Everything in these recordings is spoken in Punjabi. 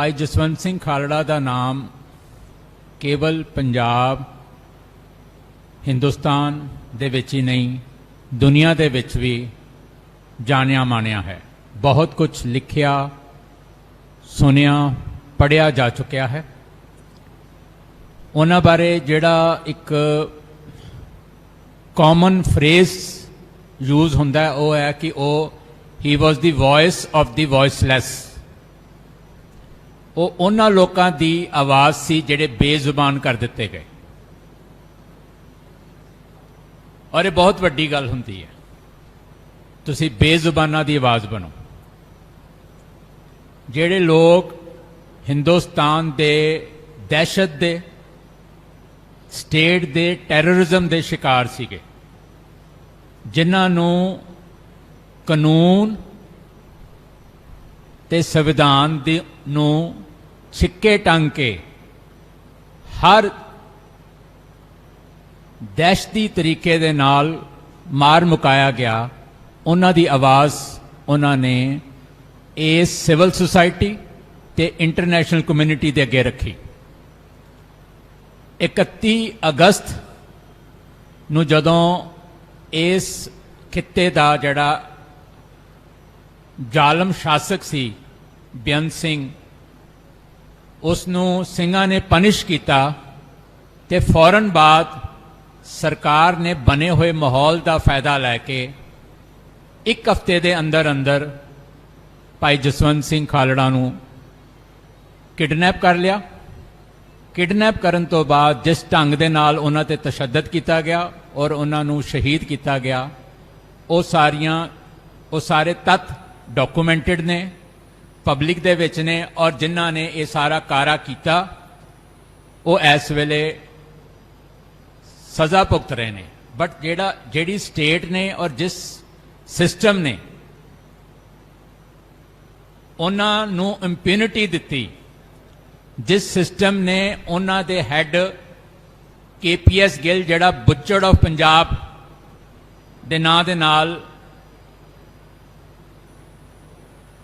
ਭਾਈ ਜਸਵੰਤ ਸਿੰਘ ਖਾਲੜਾ ਦਾ ਨਾਮ ਕੇਵਲ ਪੰਜਾਬ, ਹਿੰਦੁਸਤਾਨ ਦੇ ਵਿੱਚ ਹੀ ਨਹੀਂ, ਦੁਨੀਆ ਦੇ ਵਿੱਚ ਵੀ ਜਾਣਿਆ ਮਾਣਿਆ ਹੈ। ਬਹੁਤ ਕੁਝ ਲਿਖਿਆ ਸੁਨਿਆ ਪੜਿਆ ਜਾ ਚੁੱਕਿਆ ਹੈ। ਉਹਨਾਂ ਬਾਰੇ ਜਿਹੜਾ ਇੱਕ ਕਾਮਨ ਫਰੇਜ਼ ਯੂਜ਼ ਹੁੰਦਾ ਉਹ ਹੈ ਕਿ ਉਹ ਹੀ ਵਾਸ ਦੀ ਵੌਇਸ ਆਫ ਦੀ ਵੌਇਸਲੈਸ ਉਹ ਉਹਨਾਂ ਲੋਕਾਂ ਦੀ ਆਵਾਜ਼ ਸੀ ਜਿਹੜੇ ਬੇਜ਼ੁਬਾਨ ਕਰ ਦਿੱਤੇ ਗਏ। ਔਰ ਇਹ ਬਹੁਤ ਵੱਡੀ ਗੱਲ ਹੁੰਦੀ ਹੈ। ਤੁਸੀਂ ਬੇਜ਼ੁਬਾਨਾਂ ਦੀ ਆਵਾਜ਼ ਬਣੋ। ਜਿਹੜੇ ਲੋਕ ਹਿੰਦੁਸਤਾਨ ਦੇ ਦਹਿਸ਼ਤ ਦੇ, ਸਟੇਟ ਦੇ ਟੈਰਰਿਜ਼ਮ ਦੇ ਸ਼ਿਕਾਰ ਸੀਗੇ, ਜਿਨ੍ਹਾਂ ਨੂੰ ਕਾਨੂੰਨ ਤੇ ਸੰਵਿਧਾਨ ਦੇ ਨੂੰ ਛਿੱਕੇ ਟੰਗ ਕੇ ਹਰ ਦਹਿਸ਼ਤੀ ਤਰੀਕੇ ਦੇ ਨਾਲ ਮਾਰ ਮੁਕਾਇਆ ਗਿਆ। ਉਹਨਾਂ ਦੀ ਆਵਾਜ਼, ਉਹਨਾਂ ਨੇ ਇਸ ਸਿਵਲ ਸੁਸਾਇਟੀ ਤੇ ਇੰਟਰਨੈਸ਼ਨਲ ਕਮਿਊਨਿਟੀ ਦੇ ਅੱਗੇ ਰੱਖੀ। 31 ਅਗਸਤ ਨੂੰ ਜਦੋਂ ਇਸ ਖਿੱਤੇ ਦਾ ਜਿਹੜਾ ਜ਼ਾਲਮ ਸ਼ਾਸਕ ਸੀ ਬੇਅੰਤ ਸਿੰਘ। ਉਸ ਨੂੰ ਸਿੰਘਾਂ ਨੇ ਪਨਿਸ਼ ਕੀਤਾ ਤੇ ਫੌਰਨ ਬਾਅਦ ਸਰਕਾਰ ਨੇ ਬਣੇ ਹੋਏ ਮਾਹੌਲ ਦਾ ਫਾਇਦਾ ਲੈ ਕੇ ਇੱਕ ਹਫ਼ਤੇ ਦੇ ਅੰਦਰ ਅੰਦਰ ਭਾਈ ਜਸਵੰਤ ਸਿੰਘ ਖਾਲੜਾ ਨੂੰ ਕਿਡਨੈਪ ਕਰ ਲਿਆ। ਕਿਡਨੈਪ ਕਰਨ ਤੋਂ ਬਾਅਦ ਜਿਸ ਢੰਗ ਦੇ ਨਾਲ ਉਹਨਾਂ ਤੇ ਤਸ਼ੱਦਦ ਕੀਤਾ ਗਿਆ ਔਰ ਉਹਨਾਂ ਨੂੰ ਸ਼ਹੀਦ ਕੀਤਾ ਗਿਆ, ਉਹ ਸਾਰੀਆਂ, ਉਹ ਸਾਰੇ ਤੱਤ ਡਾਕੂਮੈਂਟਡ ਨੇ ਪਬਲਿਕ ਦੇ ਵਿੱਚ ਨੇ ਔਰ ਜਿਨ੍ਹਾਂ ਨੇ ਇਹ ਸਾਰਾ ਕਾਰਾ ਕੀਤਾ, ਉਹ ਇਸ ਵੇਲੇ ਸਜ਼ਾ ਭੁਗਤ ਰਹੇ ਨੇ। ਬਟ ਜਿਹੜਾ, ਜਿਹੜੀ ਸਟੇਟ ਨੇ ਔਰ ਜਿਸ ਸਿਸਟਮ ਨੇ, ਉਹਨਾਂ ਨੂੰ ਇੰਪਿਊਨਿਟੀ ਦਿੱਤੀ। ਜਿਸ ਸਿਸਟਮ ਨੇ ਉਹਨਾਂ ਦੇ ਹੈੱਡ ਕੇਪੀਐਸ ਗਿੱਲ, ਜਿਹੜਾ ਬੁੱਚੜ ਆਫ ਪੰਜਾਬ ਦੇ ਨਾਂ ਦੇ ਨਾਲ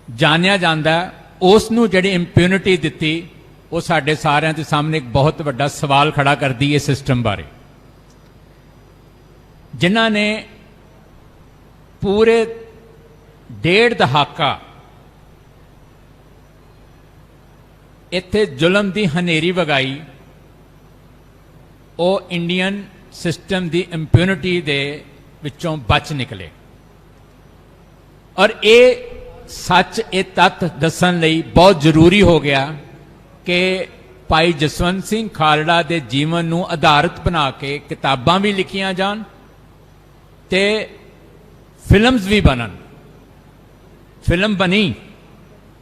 ਜਾਣਿਆ ਜਾਂਦਾ ਉਸ ਨੂੰ ਜਿਹੜੀ ਇੰਪਿਊਨਿਟੀ ਦਿੱਤੀ, ਉਹ ਸਾਡੇ ਸਾਰਿਆਂ ਦੇ ਸਾਹਮਣੇ ਇੱਕ ਬਹੁਤ ਵੱਡਾ ਸਵਾਲ ਖੜਾ ਕਰਦੀ ਹੈ ਸਿਸਟਮ ਬਾਰੇ। ਜਿਨ੍ਹਾਂ ਨੇ ਪੂਰੇ ਡੇਢ ਦਹਾਕਾ ਇੱਥੇ ਜ਼ੁਲਮ ਦੀ ਹਨੇਰੀ ਵਗਾਈ, ਉਹ ਇੰਡੀਅਨ ਸਿਸਟਮ ਦੀ ਇੰਪਿਊਨਿਟੀ ਦੇ ਵਿੱਚੋਂ ਬਚ ਨਿਕਲੇ। ਔਰ ਇਹ ਸੱਚ ਇਹ ਤੱਤ ਦੱਸਣ ਲਈ ਬਹੁਤ ਜ਼ਰੂਰੀ ਹੋ ਗਿਆ ਕਿ ਭਾਈ ਜਸਵੰਤ ਸਿੰਘ ਖਾਲੜਾ ਦੇ ਜੀਵਨ ਨੂੰ ਆਧਾਰਿਤ ਬਣਾ ਕੇ ਕਿਤਾਬਾਂ ਵੀ ਲਿਖੀਆਂ ਜਾਣ ਤੇ ਫਿਲਮਸ ਵੀ ਬਣਨ। ਫਿਲਮ ਬਣੀ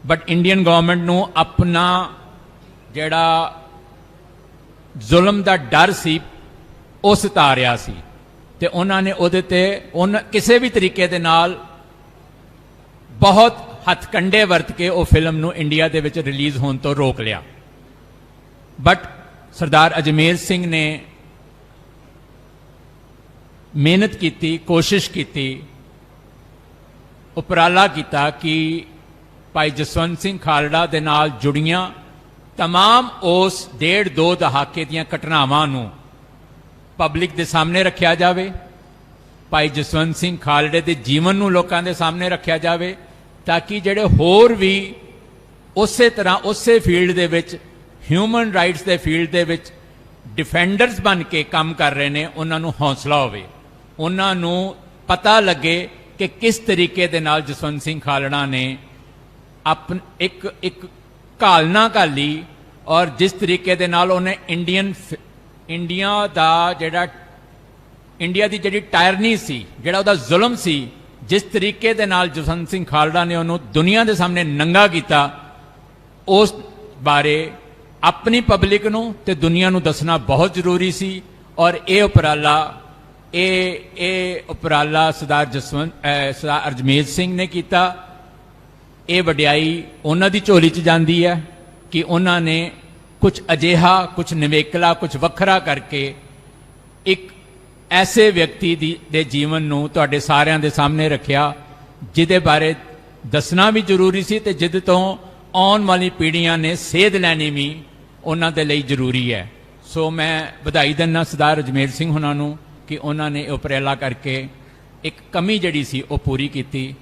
ਬਟ ਇੰਡੀਅਨ ਗਵਰਨਮੈਂਟ ਨੂੰ ਆਪਣਾ ਜਿਹੜਾ ਜ਼ੁਲਮ ਦਾ ਡਰ ਸੀ, ਉਹ ਸਤਾਰਿਆ ਸੀ। ਤੇ ਉਹਨਾਂ ਨੇ ਉਹਦੇ ਤੇ, ਉਹਨਾਂ ਕਿਸੇ ਵੀ ਤਰੀਕੇ ਦੇ ਨਾਲ ਬਹੁਤ ਹੱਥਕੰਡੇ ਵਰਤ ਕੇ ਉਹ ਫਿਲਮ ਨੂੰ ਇੰਡੀਆ ਦੇ ਵਿੱਚ ਰਿਲੀਜ਼ ਹੋਣ ਤੋਂ ਰੋਕ ਲਿਆ ਬਟ ਸਰਦਾਰ ਅਜਮੇਰ ਸਿੰਘ ਨੇ ਮਿਹਨਤ ਕੀਤੀ ਕੋਸ਼ਿਸ਼ ਕੀਤੀ ਉਪਰਾਲਾ ਕੀਤਾ ਕਿ ਭਾਈ ਜਸਵੰਤ ਸਿੰਘ ਖਾਲੜਾ ਦੇ ਨਾਲ ਜੁੜੀਆਂ तमाम ਉਸ ਡੇਢ ਦੋ ਦਹਾਕੇ ਦੀਆਂ ਘਟਨਾਵਾਂ ਨੂੰ ਪਬਲਿਕ ਦੇ ਸਾਹਮਣੇ ਰੱਖਿਆ ਜਾਵੇ ਭਾਈ ਜਸਵੰਤ ਸਿੰਘ ਖਾਲੜੇ ਦੇ ਜੀਵਨ ਨੂੰ ਲੋਕਾਂ ਦੇ ਸਾਹਮਣੇ ਰੱਖਿਆ ਜਾਵੇ ਤਾਂ ਕਿ ਜਿਹੜੇ ਹੋਰ ਵੀ ਉਸੇ ਤਰ੍ਹਾਂ, ਉਸੇ ਫੀਲਡ ਦੇ ਵਿੱਚ ਹਿਊਮਨ ਰਾਈਟਸ ਦੇ ਫੀਲਡ ਦੇ ਵਿੱਚ ਡਿਫੈਂਡਰਸ ਬਣ ਕੇ ਕੰਮ ਕਰ ਰਹੇ ਨੇ, ਉਹਨਾਂ ਨੂੰ ਹੌਸਲਾ ਹੋਵੇ। ਉਹਨਾਂ ਨੂੰ ਪਤਾ ਲੱਗੇ ਕਿ ਕਿਸ ਤਰੀਕੇ ਦੇ ਨਾਲ ਜਸਵੰਤ ਸਿੰਘ ਖਾਲੜਾ ਨੇ ਆਪਨ, ਇੱਕ ਇੱਕ ਘਾਲਣਾ ਘਾਲੀ ਔਰ ਜਿਸ ਤਰੀਕੇ ਦੇ ਨਾਲ ਉਹਨੇ ਇੰਡੀਅਨ ਫ- ਇੰਡੀਆ ਦਾ ਜਿਹੜਾ ਇੰਡੀਆ ਦੀ ਜਿਹੜੀ ਟਾਇਰਨੀ ਸੀ, ਜਿਹੜਾ ਉਹਦਾ ਜ਼ੁਲਮ ਸੀ ਜਿਸ ਤਰੀਕੇ ਦੇ ਨਾਲ ਜਸਵੰਤ ਸਿੰਘ ਖਾਲੜਾ ਨੇ ਉਹਨੂੰ ਦੁਨੀਆ ਦੇ ਸਾਹਮਣੇ ਨੰਗਾ ਕੀਤਾ, ਉਸ ਬਾਰੇ ਆਪਣੀ ਪਬਲਿਕ ਨੂੰ ਤੇ ਦੁਨੀਆ ਨੂੰ ਦੱਸਣਾ ਬਹੁਤ ਜ਼ਰੂਰੀ ਸੀ ਔਰ ਇਹ ਉਪਰਾਲਾ, ਇਹ ਇਹ ਉਪਰਾਲਾ ਸਰਦਾਰ ਜਸਵੰਤ ਸਰਦਾਰ ਅਰਜਮੇਜ ਸਿੰਘ ਨੇ ਕੀਤਾ। ਇਹ ਵਡਿਆਈ ਉਹਨਾਂ ਦੀ ਝੋਲੀ 'ਚ ਜਾਂਦੀ ਹੈ ਕਿ ਉਹਨਾਂ ਨੇ ਕੁਝ ਅਜਿਹਾ ਕੁਝ ਨਿਵੇਕਲਾ ਕੁਝ ਵੱਖਰਾ ਕਰਕੇ ਇੱਕ ਐਸੇ ਵਿਅਕਤੀ ਦੀ ਦੇ ਜੀਵਨ ਨੂੰ ਤੁਹਾਡੇ ਸਾਰਿਆਂ ਦੇ ਸਾਹਮਣੇ ਰੱਖਿਆ, ਜਿਹਦੇ ਬਾਰੇ ਦੱਸਣਾ ਵੀ ਜ਼ਰੂਰੀ ਸੀ ਤੇ ਜਿੱਦ ਤੋਂ ਆਉਣ ਵਾਲੀ ਪੀੜ੍ਹੀਆਂ ਨੇ ਸੇਧ ਲੈਣੀ ਵੀ ਉਹਨਾਂ ਦੇ ਲਈ ਜ਼ਰੂਰੀ ਹੈ। ਸੋ ਮੈਂ ਵਧਾਈ ਦਿੰਦਾ ਸਰਦਾਰ ਅਜਮੇਰ ਸਿੰਘ ਹੁਣਾਂ ਨੂੰ ਕਿ ਉਹਨਾਂ ਨੇ ਇਹ ਉਪਰਾਲਾ ਕਰਕੇ ਇੱਕ ਕਮੀ ਜਿਹੜੀ ਸੀ ਉਹ ਪੂਰੀ ਕੀਤੀ।